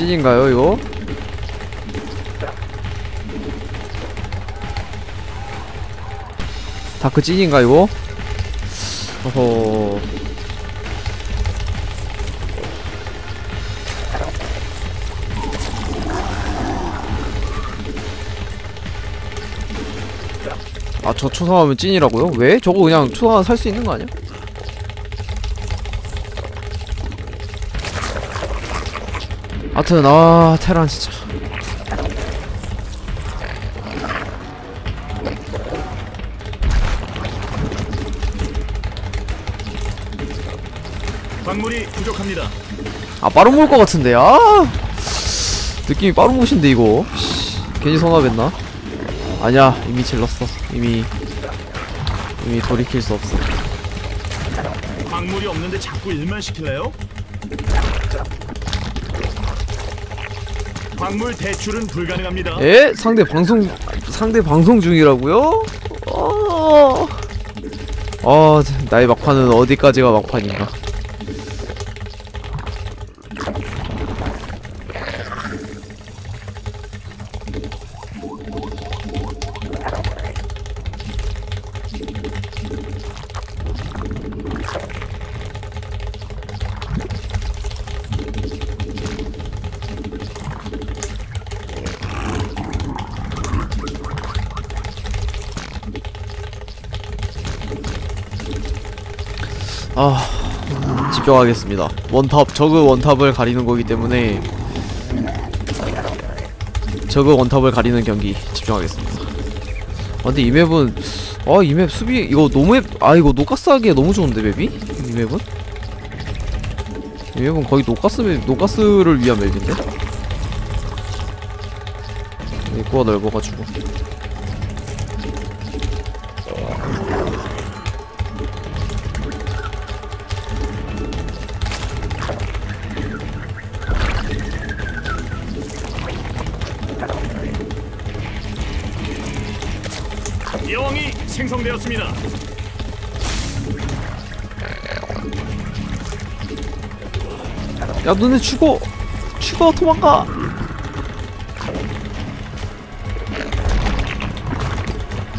찐인가요 이거? 다크 찐인가 이거? 어허 아저 초상하면 찐이라고요? 왜? 저거 그냥 초상화 살 수 있는 거 아니야? 하여튼 아 테란 진짜 광물이 부족합니다. 아 빠른 몰것 같은데 아 느낌이 빠른 못인데 이거 씨, 괜히 성합했나? 아니야 이미 질렀어 이미 이미 돌이킬 수 없어 광물이 없는데 자꾸 일만 시킬래요? 광물 대출은 불가능합니다. 에? 상대 방송 상대 방송 중이라고요? 어... 어 나의 막판은 어디까지가 막판인가 아 집중하겠습니다 원탑 저그 원탑을 가리는 거기 때문에 저그 원탑을 가리는 경기 집중하겠습니다 아, 근데 이 맵은 아 이 맵 수비 이거 노맵 아 이거 노가스 하기에 너무 좋은데 맵이? 이 맵은? 이 맵은 거의 노가스 맵 노가스를 위한 맵인데? 입구가 넓어가지고 여왕이 생성되었습니다. 야 너네 죽어 죽어 도망가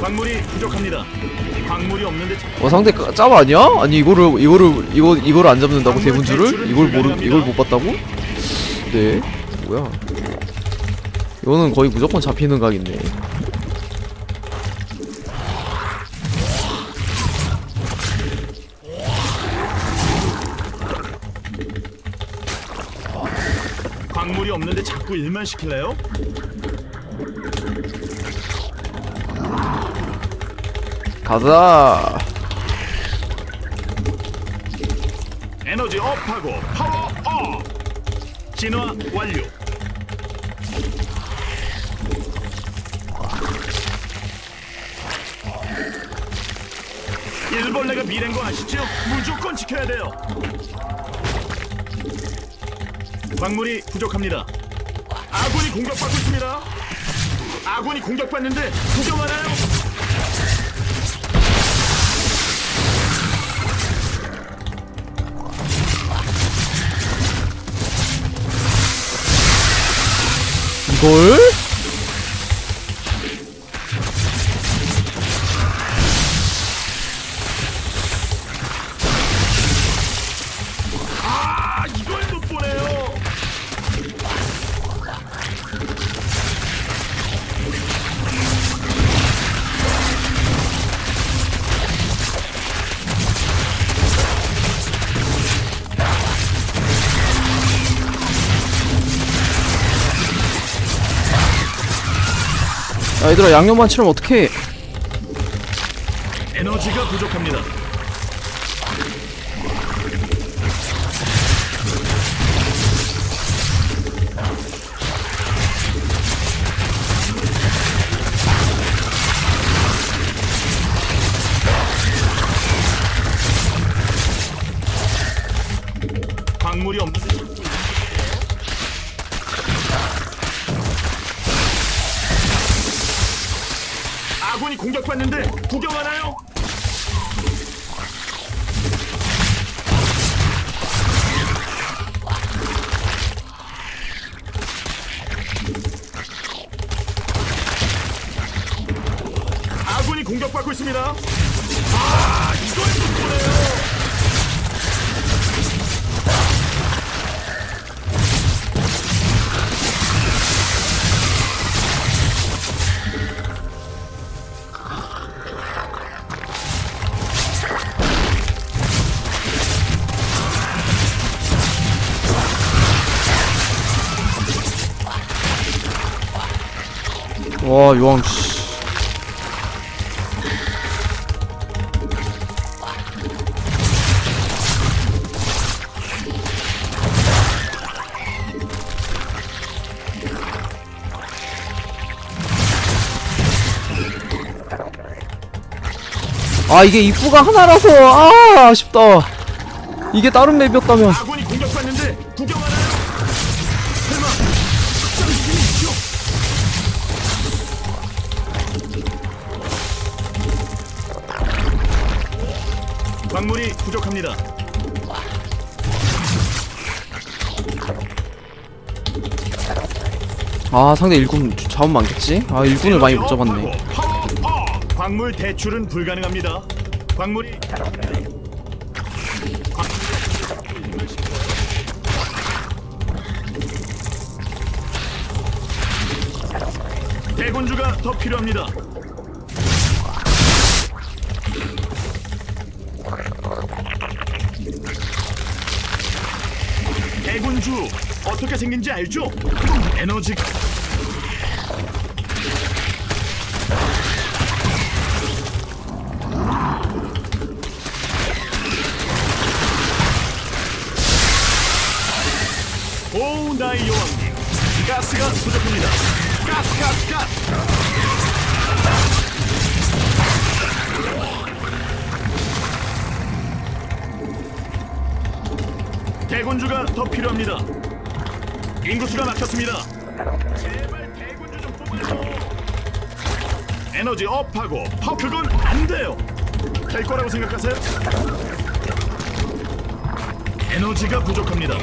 광물이 부족합니다. 광물이 없는데 자- 어 상대 까- 짭 아니야? 아니 이거를 이거를 이거 이거를 안 잡는다고 대문주를 이걸 모르 이걸 못 봤다고? 네 뭐야 이거는 거의 무조건 잡히는 각인데 광물이 없는데 자꾸 일만 시킬래요? 가자 에너지 업하고 파워 업. 진화 완료. 일벌레가 미래인 거 아시죠? 무조건 지켜야 돼요. 광물이 부족합니다. 아군이 공격받고 있습니다. 아군이 공격받는데 구경하나요? 이걸 야 얘들아 양념만 치면 어떡해 에너지가 부족합니다. 광물이 없는 아군이 공격받는데 구경하나요? 아군이 공격받고 있습니다. 아, 이걸 못 보네요. 와 요왕 씨. 아 이게 입구가 하나라서 아 아쉽다 이게 다른 맵이었다면 합니다. 아 상대 일군 잡으면 많겠지? 아 일군을 많이 못 잡았네. 광물 대출은 불가능합니다. 광물이 대군주가 더 필요합니다. 대군주. 어떻게 생긴지 알죠? 에너지가 오 나의 여왕님. 가스가 부족합니다. 가스 가스 가스 대군주가 더 필요합니다. 인구수가 막혔습니다. 제발 대군주 좀 뽑아줘 에너지 업하고 파 그건 안 돼요. 될 거라고 생각하세요? 에너지가 부족합니다.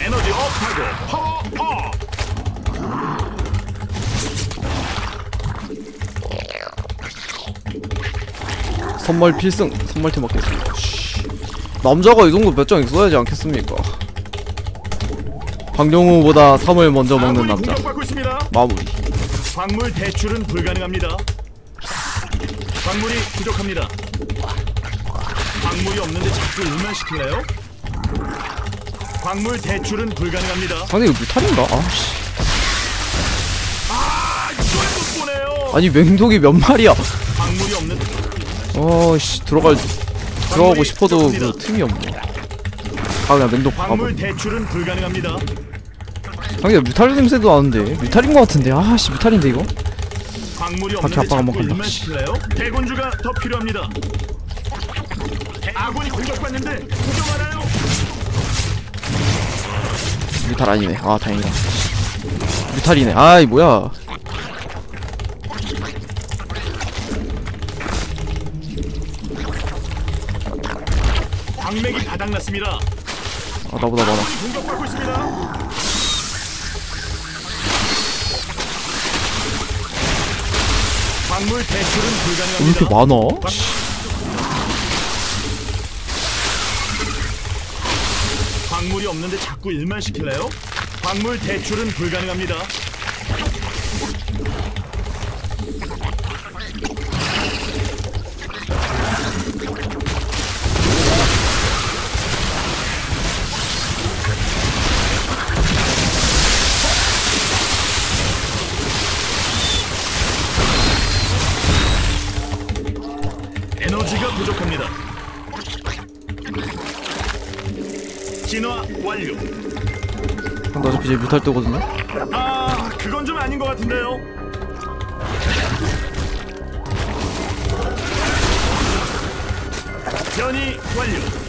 에너지 업하고 파워 업 선물 필승 선물티 먹겠습니다 씨. 남자가 이 정도 몇 장 있어야지 않겠습니까 박영우보다 3을 먼저 먹는 남자 마무리 광물 대출은 불가능합니다. 광물이 부족합니다. 광물이 없는데 자꾸 시킬래요? 광물 대출은 불가능합니다. 상대 이거 뮤탈인가? 아씨 아. 아니 맹독이 몇 마리야 광물이 없는 어씨 들어갈 들어가고 싶어도 그 틈이 없네 아 그냥 맹독 대출은 불가능합니다. 상대 뮤탈 냄새도 나는데 뮤탈인 것 같은데 아씨 뮤탈인데 이거 광물이 밖에 아빠가 먹한다. 일만 시킬래요? 대군주가 더 필요합니다. 아군이 공격받는데 구경하나요? 뮤탈 아니네 아 다행이다 뮤탈이네 아이 뭐야 광맥이 바닥났습니다. 아 나보다 많아 공격받고 있습니다. 광물 대출은 왜 이렇게 불가능합니다. 많아? 광물이 없는데 자꾸 일만 시킬래요? 광물 대출은 불가능합니다. 완료. 나 어차피 이제 뮤탈 뜨거든요 아, 그건 좀 아닌 것 같은데요. 변이 완료.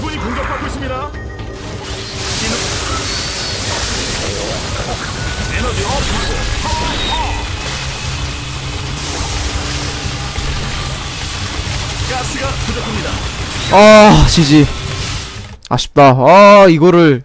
아군이 공격받고 있습니다. 에너- 에너지 업. 가스가 부족합니다. 아 지지 아쉽다 아 이거를